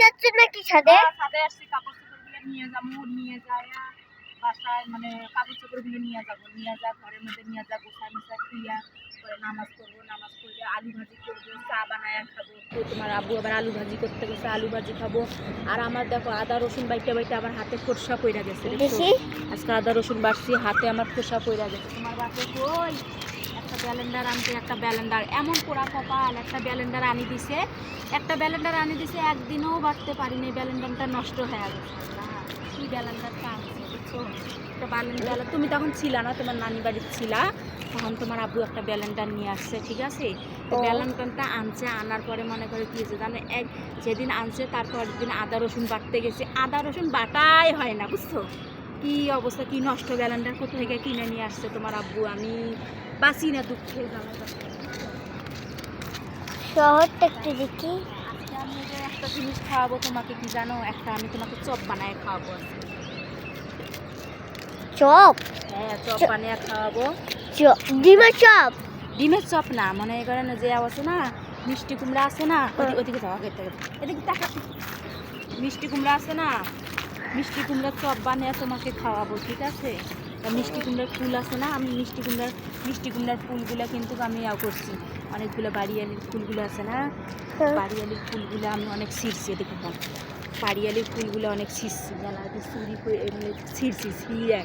যাচ্ছ নাকি ছাদে? হ্যাঁ, ছাদে আসছি কাপড় চোপড়গুলো নিয়ে যাব নিয়ে যায় বাসায় মানে কাপড় চোপড়গুলো নিয়ে যাব নিয়ে যা ঘরের মধ্যে নিয়ে যা গোসা মিশা খুইয়া পরে নামাজ পড়ব নামাজ পড়লে আলু ভাজি করব চা বানায় খাব। তো তোমার আব্বু আবার আলু ভাজি করতে গেছে আলু ভাজি খাব। আর আমার দেখো আদা রসুন বাইটে বাইটে আমার হাতে ফোরসা পইরা গেছে আজকে আদা রসুন বাড়ছি হাতে আমার খোসা পইরা গেছে। তোমার বাপে কই? ব্যালেন্ডার আনতে একটা ব্যালেন্ডার এমন পোড়া কপাল একটা ব্যালেন্ডার আনি দিছে। একটা ব্যালেন্ডার আনি দিছে একদিনও বাড়তে পারিনি ব্যালেন্ডারটা নষ্ট হয়ে গেছে। কি ব্যালেন্ডারটা আনছে বুঝছ একটা ব্যালেন্ডার তুমি তখন ছিলা না তোমার নানি বাড়িতে ছিলা তখন তোমার আব্বু একটা ব্যালেন্ডার নিয়ে আসছে ঠিক আছে? তো ব্যালেন্ডারটা আনছে আনার পরে মনে করে কি হয়েছে জানো এক যেদিন আনছে তারপর দিন আদা রসুন বাটতে গেছে। আদা রসুন বাটাই হয় না বুঝছ? কি অবস্থা কি নষ্ট ব্যালেন্ডার কোথা থেকে কিনে নিয়ে আসছে তোমার আব্বু? আমি বাঁচি না দুঃখে শহরটা একটু দেখি। আমি একটা জিনিস খাওয়াবো তোমাকে কি জানো? একটা আমি তোমাকে চপ বানায় খাওয়াবো চপ? হ্যাঁ চপ চপ। বানিয়ে খাওয়াবো। ডিমের চপ? ডিমের চপ না মনে করেন যে আছে না মিষ্টি কুমড়া আছে না। ওদিকে যাওয়া গেতে এদিকে টাকা মিষ্টি কুমড়া আছে না মিষ্টি কুমড়ার চপ বানিয়ে তোমাকে খাওয়াবো ঠিক আছে? মিষ্টি কুমড়ার ফুল আছে না আমি মিষ্টি কুমড়ার মিষ্টি কুমড়ার ফুলগুলো কিন্তু আমি ইয়া করছি। অনেকগুলো বাড়িয়ালির ফুলগুলো আছে না? হ্যাঁ। বাড়িয়ালির ফুলগুলো আমি অনেক ছিঁড়ছি দেখে দাও বাড়িয়ালির ফুলগুলো অনেক ছিঁড়ছি জানা যে চুরি করে এমনি ছিঁড়ছি ছিঁড়ে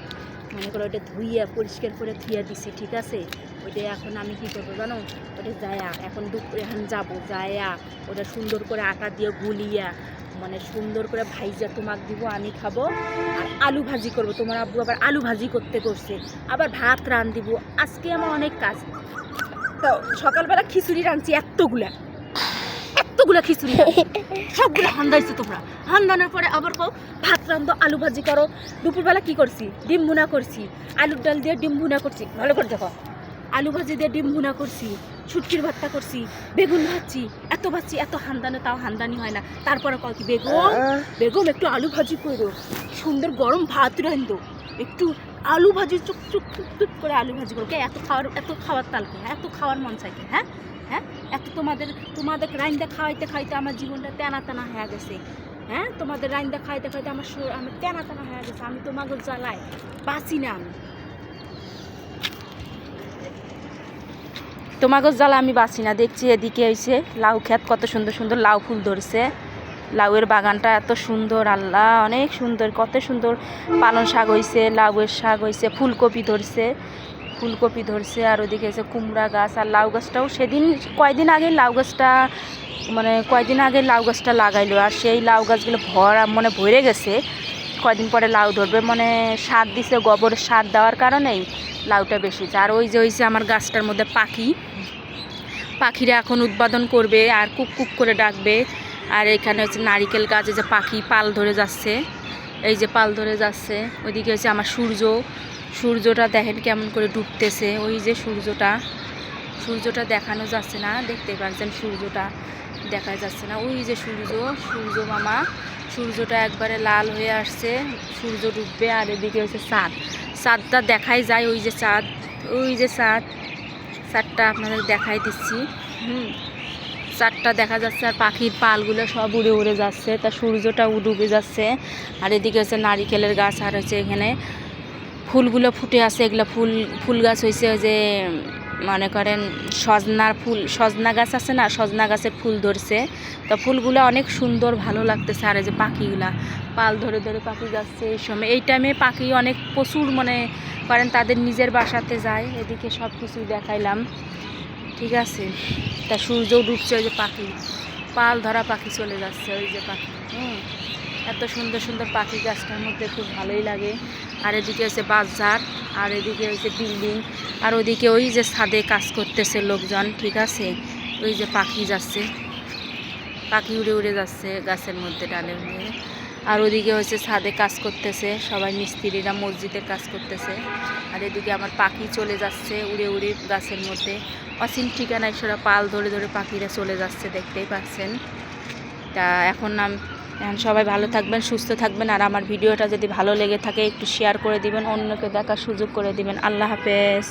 মনে করো ওটা ধুইয়া পরিষ্কার করে ধুইয়া দিছি ঠিক আছে? ওইটা এখন আমি কি করব জানো? ওটা যায়া এখন দুপুরে এখন যাব যায়া ওটা সুন্দর করে আটা দিয়ে গুলিয়া মানে সুন্দর করে ভাইজা তোমাক দিব আমি খাব। আর আলু ভাজি করব তোমার আব্বু আবার আলু ভাজি করতে করছে। আবার ভাত রান দিব আজকে আমার অনেক কাজ। তো সকালবেলা খিচুড়ি রাঁধছি এতগুলা। এতগুলা খিচুড়ি। সবগুলো হান্দাইছে তোমরা। হান্দানোর পরে আবার কও ভাত রান্ধো আলু ভাজি করো। দুপুরবেলা কি করছি? ডিম ভুনা করছি। আলুর ডাল দিয়ে ডিম ভুনা করছি। ভালো করে দেখো। আলু ভাজি দিয়ে ডিম ভুনা করছি শুটকির ভাতটা করছি বেগুন ভাজছি এত ভাজছি এত হান্দানো তাও হান্দানি হয় না। তারপরে কয় কি বেগুন? বেগম একটু আলু ভাজি করো। সুন্দর গরম ভাত রান্ধো। একটু আলু ভাজি চুপ চুপ চুপ চুপ করে আলু ভাজি করো। কে? এত খাওয়ার এত খাওয়ার তালকে হ্যাঁ? এত খাওয়ার মন চাইকে হ্যাঁ? হ্যাঁ? এত তোমাদের তোমাদের রাইন্দা খাওয়াইতে খাইতে আমার জীবনটা টানা টানা হয়ে গেছে। হ্যাঁ? তোমাদের রাইন্দা খাইতে খাইতে আমার শরীর আমার টানা টানা হয়ে গেছে। আমি তোমাকে জ্বালাই বাঁচি না আমি। তোমাকে জ্বালা আমি বাঁচি না। দেখছি এদিকে হয়েছে লাউ ক্ষেত, কত সুন্দর সুন্দর লাউ ফুল ধরছে। লাউয়ের বাগানটা এত সুন্দর, আল্লাহ, অনেক সুন্দর, কত সুন্দর পালং শাক হয়েছে লাউয়ের শাক হয়েছে ফুলকপি ধরছে ফুলকপি ধরছে, আর ওদিকে হচ্ছে কুমড়া গাছ, আর লাউ গাছটাও সেদিন, কয়দিন আগে লাউ গাছটা মানে কয়দিন আগে লাউ গাছটা লাগাইলো, আর সেই লাউ গাছগুলো ভরা মানে ভরে গেছে। কয়দিন পরে লাউ ধরবে মানে সার দিছে, গোবর সার দেওয়ার কারণেই। লাউটা বেশি। আর ওই যে হয়েছে আমার গাছটার মধ্যে পাখি। পাখিরা এখন উৎপাদন করবে আর কুক কুক করে ডাকবে। আর এখানে হচ্ছে নারিকেল গাছে যে পাখি পাল ধরে যাচ্ছে। এই যে পাল ধরে যাচ্ছে। ওইদিকে হচ্ছে আমার সূর্য। সূর্যটা দেখেন কেমন করে ডুবতেছে। ওই যে সূর্যটা। সূর্যটা দেখানো যাচ্ছে না দেখতে পাচ্ছেন সূর্যটা দেখা যাচ্ছে না। ওই যে সূর্য সূর্য মামা। সূর্যটা একবারে লাল হয়ে আসছে। সূর্য ডুববে আর এদিকে হচ্ছে চাঁদ চাঁদটা দেখাই যায়, ওই যে চাঁদ ওই যে চাঁদ চাঁদটা আপনাদের দেখাই দিচ্ছি। হুম। চাঁদটা দেখা যাচ্ছে আর পাখির পালগুলো সব উড়ে উড়ে যাচ্ছে, তা সূর্যটা উডুবে যাচ্ছে। আর এদিকে হচ্ছে নারিকেলের গাছ আর হচ্ছে এখানে ফুলগুলো ফুটে আছে, এগুলো ফুল ফুল গাছ হয়েছে যে মনে করেন, সজনার ফুল, সজনা গাছ আছে না, সজনা গাছের ফুল ধরছে। তো ফুলগুলো অনেক সুন্দর, ভালো লাগতেছে। আর এই যে পাখিগুলা, পাল ধরে ধরে পাখি যাচ্ছে এই সময়। এই টাইমে পাখি অনেক প্রচুর মনে করেন, তাদের নিজের বাসাতে যায়। এদিকে সব কিছুই দেখাইলাম। ঠিক আছে? তা সূর্যও ডুবছে ওই যে পাখি, পাল ধরা পাখি চলে যাচ্ছে ওই যে পাখি। হুম। এত সুন্দর সুন্দর পাখি গাছটার মধ্যে খুব ভালোই লাগে। আর এদিকে হচ্ছে বাজার, আর এদিকে হচ্ছে বিল্ডিং, আর ওদিকে ওই যে ছাদে কাজ করতেছে লোকজন, ঠিক আছে? ওই যে পাখি যাচ্ছে। পাখি উড়ে উড়ে যাচ্ছে গাছের মধ্যে, ডালের মধ্যে। আর ওদিকে হচ্ছে ছাদে কাজ করতেছে সবাই মিস্ত্রিরা, মসজিদের কাজ করতেছে। আর এদিকে আমার পাখি চলে যাচ্ছে উড়ে উড়ে গাছের মধ্যে। অসীম ঠিকানায় সেরা পাল ধরে ধরে পাখিরা চলে যাচ্ছে, দেখতেই পাচ্ছেন। তা এখন এখন সবাই ভালো থাকবেন, সুস্থ থাকবেন, আর আমার ভিডিওটা যদি ভালো লেগে থাকে, একটু শেয়ার করে দিবেন, অন্যকে দেখার সুযোগ করে দিবেন। আল্লাহ হাফেজ।